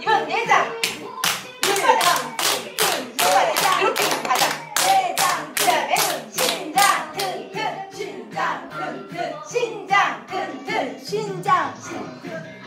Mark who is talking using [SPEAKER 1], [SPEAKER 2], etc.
[SPEAKER 1] 이번 내장. 내장. 내장. 이렇게 가장 내장. 네 그 다음에 신장 튼튼 신장 튼튼 신장 튼튼 신장 튼튼